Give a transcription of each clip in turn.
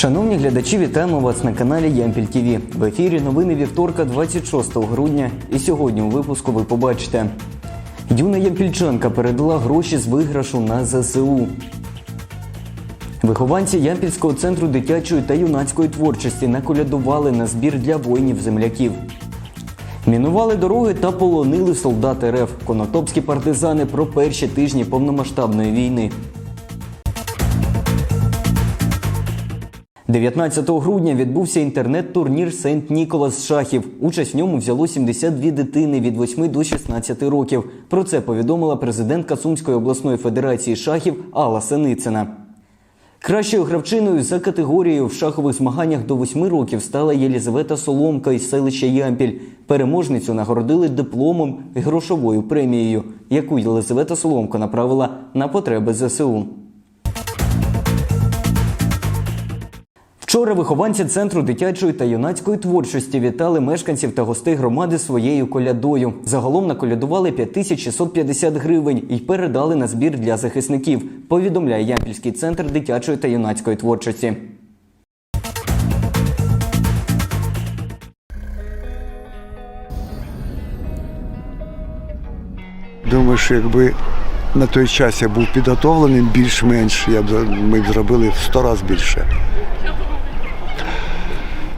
Шановні глядачі, вітаємо вас на каналі Ямпіль ТВ. В ефірі новини вівторка 26 грудня. І сьогодні у випуску ви побачите. Юна Ямпільчанка передала гроші з виграшу на ЗСУ. Вихованці Ямпільського центру дитячої та юнацької творчості наколядували на збір для воїнів-земляків. Мінували дороги та полонили солдат РФ. Конотопські партизани про перші тижні повномасштабної війни. 19 грудня відбувся інтернет-турнір Сент Ніколас Шахів. Участь в ньому взяло 72 дитини від 8 до 16 років. Про це повідомила президентка Сумської обласної федерації шахів Алла Синицина. Кращою гравчиною за категорією в шахових змаганнях до 8 років стала Єлізавета Соломка із селища Ямпіль. Переможницю нагородили дипломом і грошовою премією, яку Єлизавета Соломко направила на потреби ЗСУ. Вчора вихованці центру дитячої та юнацької творчості вітали мешканців та гостей громади своєю колядою. Загалом наколядували 5650 гривень і передали на збір для захисників. Повідомляє Ямпільський центр дитячої та юнацької творчості. Думаю, що якби на той час я був підготовлений більш-менш, я б ми б зробили в сто разів більше.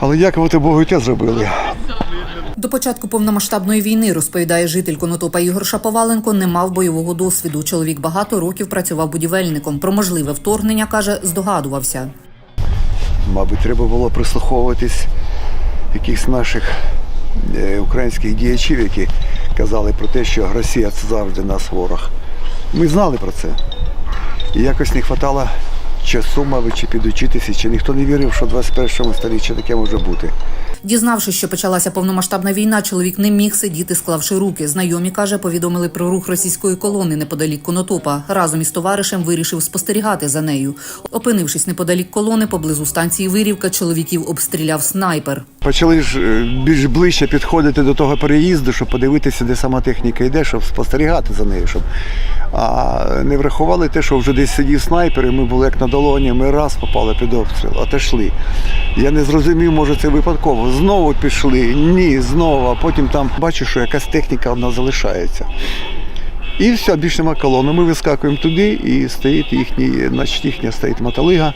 Але дякувати Богу, і те зробили. До початку повномасштабної війни, розповідає житель Конотопа Ігор Шаповаленко, не мав бойового досвіду. Чоловік багато років працював будівельником. Про можливе вторгнення каже, здогадувався. Мабуть, треба було прислуховуватись якихось наших е, українських діячів, які казали про те, що Росія це завжди нас ворог. Ми знали про це. І якось не вистачало часу, мабуть, чи підучитися, чи ніхто не вірив, що в 21 столітті таке може бути. Дізнавшись, що почалася повномасштабна війна, чоловік не міг сидіти, склавши руки. Знайомі каже, повідомили про рух російської колони неподалік Конотопа. Разом із товаришем вирішив спостерігати за нею. Опинившись неподалік колони, поблизу станції Вирівка, чоловіків обстріляв снайпер. Почали ж е, більш ближче підходити до того переїзду, щоб подивитися, де сама техніка йде, щоб спостерігати за нею. Щоб... А не врахували те, що вже десь сидів снайпер, і ми були як на долоні, ми раз попали під обстріл, отошли. Я не зрозумів, може це випадково. Знову пішли, ні, знову, а потім там бачу, що якась техніка одна залишається. І все, більше нема колони. Ми вискакуємо туди і стоїть їхній, значить їхня стоїть мотолига.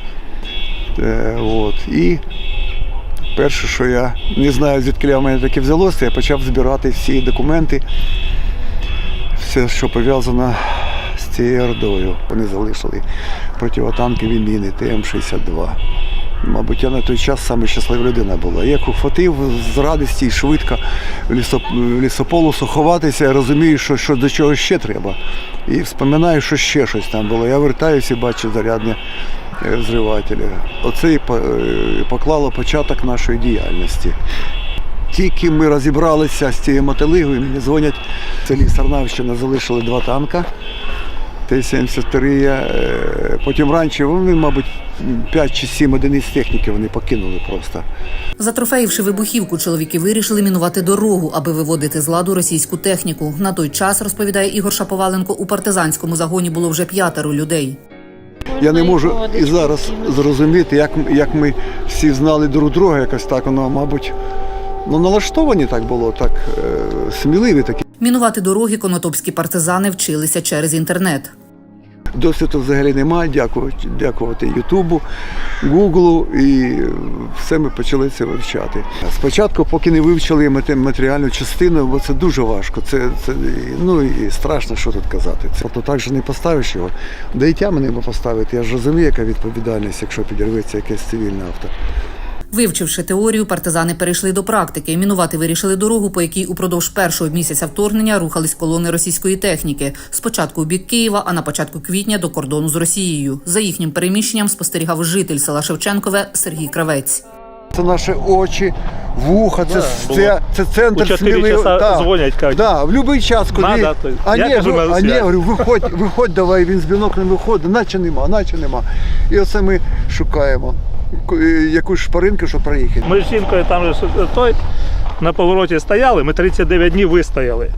Е, от, і Перше, що я не знаю, звідки в мене таке взялося, я почав збирати всі документи, все, що пов'язано з цією ордою. Вони залишили противотанкові міни ТМ-62. Мабуть, я на той час саме щаслива людина була. Я як ухватив з радості і швидко в лісоп- лісополосу ховатися, я розумію, що, що до чого ще треба. І вспоминаю, що ще щось там було. Я вертаюся і бачу зарядне е, зривателя. Оце і е, поклало початок нашої діяльності. Тільки ми розібралися з цією мотолигою, мені дзвонять в селі Сарнавщина залишили два танка. Т-73, е, потім раніше вони, мабуть, 5 чи 7 одиниць техніки вони покинули просто. Затрофеївши вибухівку, чоловіки вирішили мінувати дорогу, аби виводити з ладу російську техніку. На той час, розповідає Ігор Шаповаленко, у партизанському загоні було вже п'ятеро людей. Я не можу і зараз зрозуміти, як, як ми всі знали друг друга, якось так воно, мабуть, ну, налаштовані так було, так е, сміливі такі. Мінувати дороги конотопські партизани вчилися через інтернет. Досвіду взагалі немає, дякувати, дякувати Ютубу, Гуглу, і все ми почали це вивчати. Спочатку, поки не вивчили мате- матеріальну частину, бо це дуже важко. Це, це ну і страшно, що тут казати. Це то так же не поставиш його. Да і тями не поставити. Я ж розумію, яка відповідальність, якщо підірветься якесь цивільне авто. Вивчивши теорію, партизани перейшли до практики. Мінувати вирішили дорогу, по якій упродовж першого місяця вторгнення рухались колони російської техніки. Спочатку у бік Києва, а на початку квітня до кордону з Росією. За їхнім переміщенням спостерігав житель села Шевченкове Сергій Кравець. Це наші очі, вуха, це, Да, це, це центр У чотири сміливо- часа да. дзвонять, кажуть. Да, в будь-який час, коли. Надо, то- а я ні, кажу, а ні, говорю, виходь, виходь, давай, він з біноклем виходить, наче нема, наче нема. І оце ми шукаємо якусь шпаринку, щоб проїхати. Ми з жінкою там е, той на повороті стояли, ми 39 днів вистояли.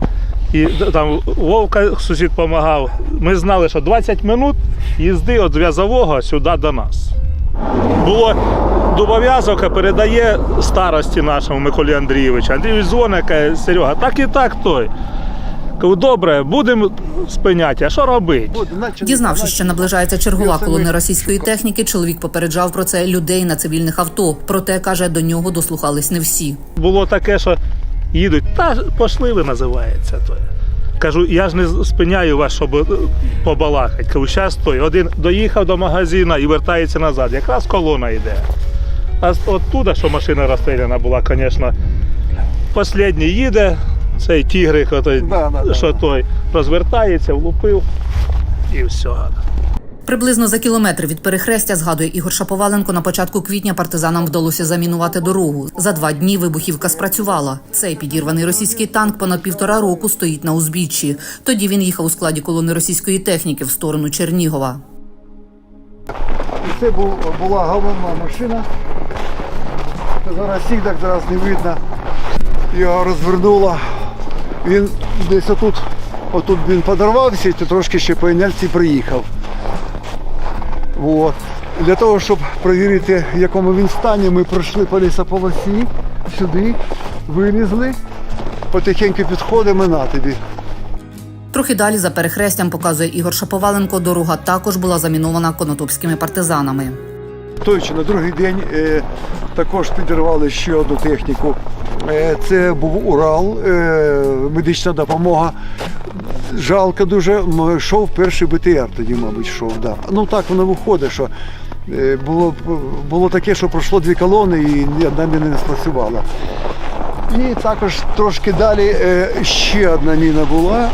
І там Вовка сусід допомагав. Ми знали, що 20 минут їзди від зв'язового сюди до нас. Було зобов'язок, передає старості нашому Миколі Андрійовичу. Андрій дзвонить, каже, Серега, так і так той. Кажу, добре, будемо спиняти, а що робити? Дізнавшись, що наближається чергова колона російської техніки, чоловік попереджав про це людей на цивільних авто. Проте каже, до нього дослухались не всі. Було таке, що їдуть, та пошли ви називається. То. Кажу, я ж не спиняю вас, щоб е, побалакати. Кажу, зараз той. Один доїхав до магазину і вертається назад. Якраз колона йде. А з- оттуда, що машина розстріляна була, звісно, останній їде, цей тігрик, отой, Да, да, да. той, розвертається, влупив і все. Приблизно за кілометр від перехрестя, згадує Ігор Шаповаленко, на початку квітня партизанам вдалося замінувати дорогу. За два дні вибухівка спрацювала. Цей підірваний російський танк понад півтора року стоїть на узбіччі. Тоді він їхав у складі колони російської техніки в сторону Чернігова. І це був, була головна машина. Зараз всіх так зараз не видно. Його розвернуло. Він десь отут, отут він подорвався і трошки ще по інерції приїхав. От. Для того, щоб перевірити, в якому він стані, ми пройшли по лісополосі сюди, вилізли, потихеньку підходимо на тобі. Трохи далі за перехрестям показує Ігор Шаповаленко. Дорога також була замінована конотопськими партизанами. Той чи на другий день е, також підірвали ще одну техніку. Е, це був Урал, е, медична допомога. Жалко дуже, йшов перший БТР тоді, мабуть, йшов. Да. Ну так воно виходить, що було, було таке, що пройшло дві колони і одна міна не спрацювала. І також трошки далі ще одна міна була,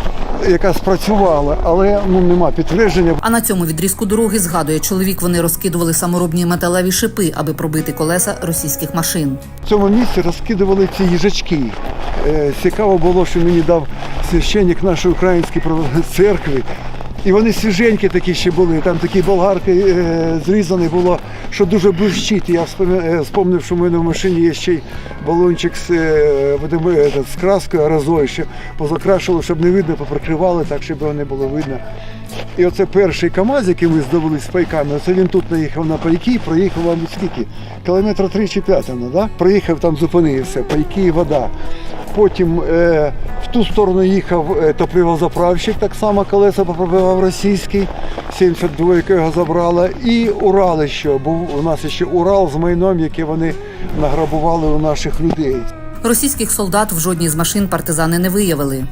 яка спрацювала, але ну, нема підтвердження. А на цьому відрізку дороги згадує чоловік. Вони розкидували саморобні металеві шипи, аби пробити колеса російських машин. В цьому місці розкидували ці їжачки. Е, Цікаво було, що мені дав священник нашої української церкви. І вони свіженькі такі ще були. Там такі болгарки е, зрізані було, що дуже блищить. Я е, що в мене в машині є ще й балончик з, е, е, з краскою аерозою, що позакрашували, щоб не видно, поприкривали так, щоб його не було видно. І оце перший КАМАЗ, який ми здобули з пайками, оце він тут наїхав на пайки і проїхав, мабуть, скільки? Кілометра 3 чи 5, ну, да? Проїхав, там зупинився, пайки і вода. Потім е, в ту сторону їхав е, топливозаправщик, так само колеса попробував російський, 72 його забрала. І Урал ще, був у нас ще Урал з майном, яке вони награбували у наших людей. Російських солдат в жодній з машин партизани не виявили.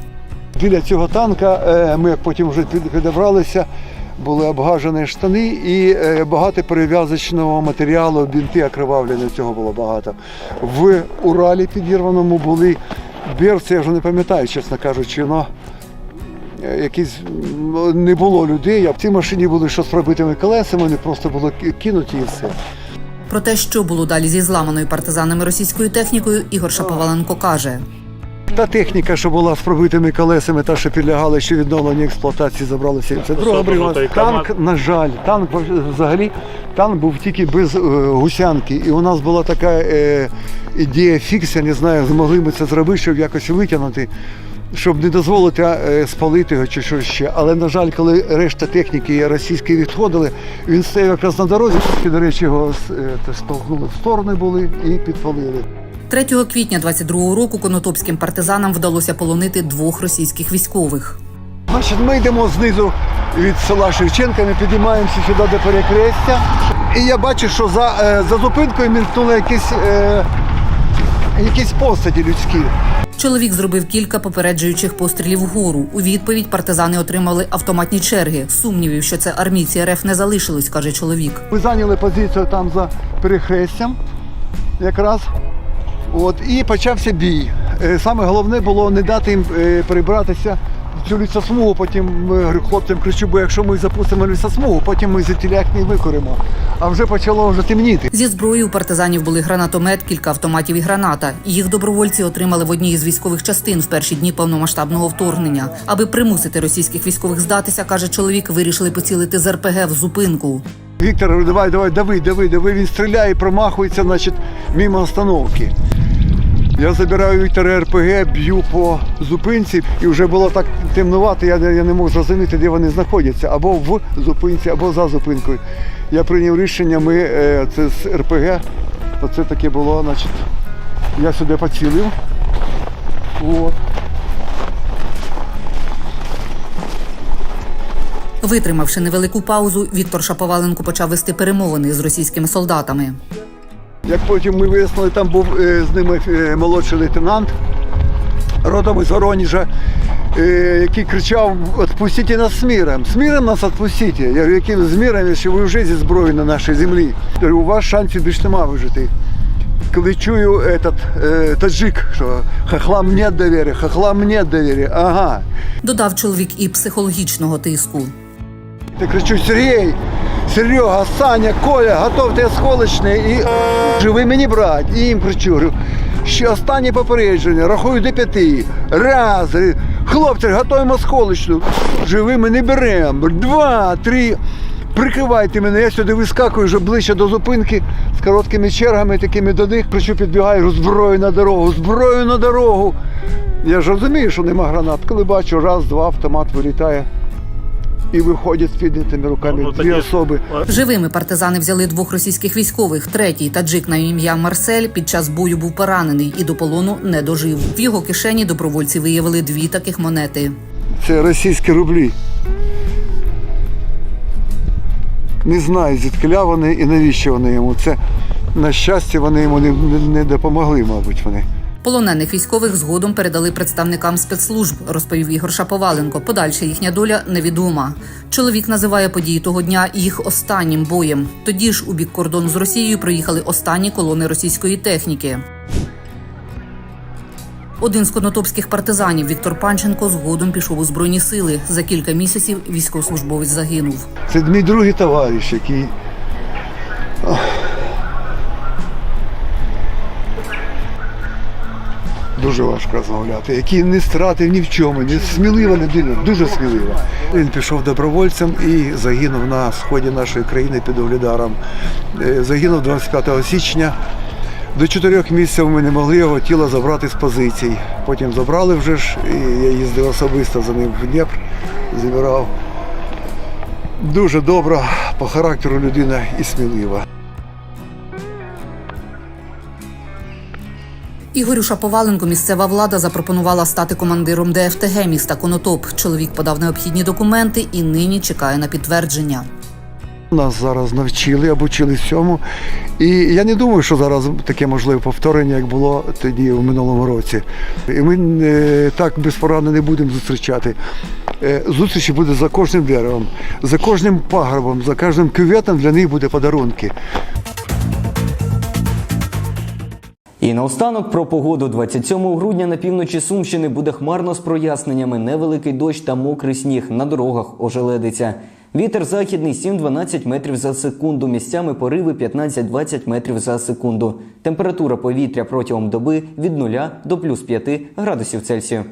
Біля цього танка е, ми потім вже під- підібралися, були обгажені штани і е, багато перев'язочного матеріалу, бінти окривавлені, цього було багато. В Уралі підірваному були берці, я вже не пам'ятаю, чесно кажучи, но е, якісь не було людей. А в цій машині були що з пробитими колесами, вони просто було кинуті і все. Про те, що було далі зі зламаною партизанами російською технікою, Ігор Шаповаленко каже. Та техніка, що була з пробитими колесами, та що підлягала ще відновленню експлуатації, забрали 72 Особливо бригада. Танк, на жаль, танк взагалі танк був тільки без е, гусянки. І у нас була така е, ідея фікс, не знаю, змогли ми це зробити, щоб якось витягнути. Щоб не дозволити е, спалити його чи щось ще. Але, на жаль, коли решта техніки російської відходили, він стояв якраз на дорозі, і, до речі, його столкнули в сторони були і підпалили. 3 квітня 22-го року конотопським партизанам вдалося полонити двох російських військових. Значить, ми йдемо знизу від села Шевченка, ми підіймаємося сюди до перекрестя. І я бачу, що за, е, за зупинкою мількнули якісь, е, якісь постаті людські. Чоловік зробив кілька попереджуючих пострілів вгору. У відповідь партизани отримали автоматні черги. Сумнівів, що це армійці РФ не залишилось, каже чоловік. Ми зайняли позицію там за перехрестям якраз. От, і почався бій. Е, Саме головне було не дати їм е, перебратися в цю лісосмугу. Потім ми говорю, хлопцям кричу, бо якщо ми запустимо лісосмугу, потім ми звідтіля їх не викоримо. А вже почало вже темніти. Зі зброєю у партизанів були гранатомет, кілька автоматів і граната. Їх добровольці отримали в одній із військових частин в перші дні повномасштабного вторгнення. Аби примусити російських військових здатися, каже чоловік, вирішили поцілити з РПГ в зупинку. Віктор, давай, давай, дави, дави, дави. Він стріляє, промахується, значить, мимо остановки. Я забираю Віктора РПГ, б'ю по зупинці, і вже було так темнувати, я, не- я не мог зрозуміти, де вони знаходяться, або в зупинці, або за зупинкою. Я прийняв рішення, ми е, це з РПГ. Оце таке було, значить, я сюди поцілив. От. Витримавши невелику паузу, Віктор Шаповаленко почав вести перемовини з російськими солдатами. Як потім ми вияснили, там був е, з ними е, молодший лейтенант родом із Воронежа, е, який кричав: «Отпустіть нас з миром! З миром нас відпустіть! Я говорю, яким з миром, якщо ви вже зі зброєю на нашій землі? Я говорю, у вас шансів більш нема вижити. Коли чую этот, е, таджик, що хахлам нет довіри, хахлам нет довіри, ага. Додав чоловік і психологічного тиску. Я кричу, Сергій, Серега, Саня, Коля, готовте осколочне і живи мені брать. І їм кричу, ще останнє попередження, рахую до п'яти. Раз, хлопці, готуємо осколочну. Живи ми беремо. Два, три. Прикривайте мене, я сюди вискакую вже ближче до зупинки з короткими чергами, такими до них. Кричу, підбігаю, зброю на дорогу, зброю на дорогу. Я ж розумію, що нема гранат. Коли бачу, раз, два, автомат вилітає. І виходять з піднятими руками Ну, дві особи. Живими партизани взяли двох російських військових. Третій таджик на ім'я Марсель під час бою був поранений і до полону не дожив. В його кишені добровольці виявили дві таких монети. Це російські рублі. Не знаю, звідкиля вони і навіщо вони йому. Це, на щастя, вони йому не, не, не допомогли, мабуть, вони. Полонених військових згодом передали представникам спецслужб, розповів Ігор Шаповаленко. Подальша їхня доля невідома. Чоловік називає події того дня їх останнім боєм. Тоді ж у бік кордону з Росією проїхали останні колони російської техніки. Один з конотопських партизанів Віктор Панченко згодом пішов у збройні сили. За кілька місяців військовослужбовець загинув. Це мій другий товариш, який. Дуже важко розмовляти, який не стратив ні в чому, не смілива людина, дуже смілива. Він пішов добровольцем і загинув на сході нашої країни під Оглідаром. Е, Загинув 25 січня. До чотирьох місяців ми не могли його тіло забрати з позицій. Потім забрали вже ж, і я їздив особисто за ним в Дніпр, забирав. Дуже добра по характеру людина і смілива. Ігорю Шаповаленко місцева влада запропонувала стати командиром ДФТГ міста Конотоп. Чоловік подав необхідні документи і нині чекає на підтвердження. Нас зараз навчили, обучили всьому. І я не думаю, що зараз таке можливе повторення, як було тоді в минулому році. І ми е, так безпорадно не будемо зустрічати. Е, Зустрічі буде за кожним деревом, за кожним пагорбом, за кожним кюветом для них буде подарунки. І наостанок про погоду 27 грудня на півночі Сумщини буде хмарно з проясненнями, невеликий дощ та мокрий сніг. На дорогах ожеледиться. Вітер західний 7-12 метрів за секунду. Місцями пориви 15-20 метрів за секунду. Температура повітря протягом доби від 0 до плюс 5 градусів Цельсію.